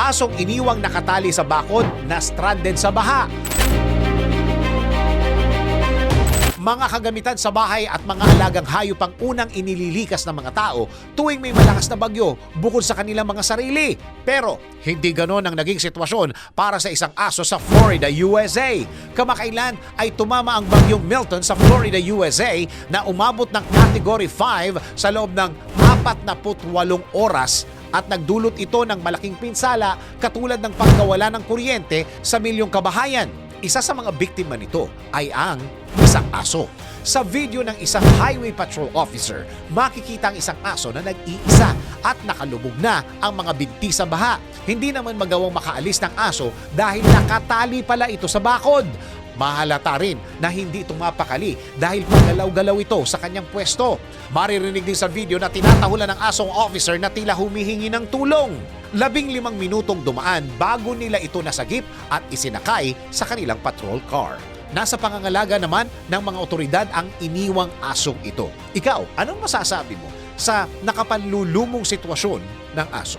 Asong iniwang nakatali sa bakod na stranded sa baha. Mga kagamitan sa bahay at mga alagang hayop ang unang inililikas ng mga tao tuwing may malakas na bagyo bukod sa kanilang mga sarili. Pero hindi ganon ang naging sitwasyon para sa isang aso sa Florida, USA. Kamakailan ay tumama ang bagyong Milton sa Florida, USA na umabot ng Category 5 sa loob ng 48 oras at nagdulot ito ng malaking pinsala katulad ng pagkawala ng kuryente sa milyong kabahayan. Isa sa mga biktima nito ay ang isang aso. Sa video ng isang highway patrol officer, makikita ang isang aso na nag-iisa at nakalubog na ang mga binti sa baha. Hindi naman magawang makaalis ng aso dahil nakatali pala ito sa bakod. Mahalata rin na hindi ito mapakali dahil pagalaw-galaw ito sa kanyang pwesto. Maririnig din sa video na tinatahulan ng asong officer na tila humihingi ng tulong. Labing limang minutong dumaan bago nila ito nasagip at isinakay sa kanilang patrol car. Nasa pangangalaga naman ng mga otoridad ang iniwang asong ito. Ikaw, anong masasabi mo sa nakapanlulumong sitwasyon ng aso?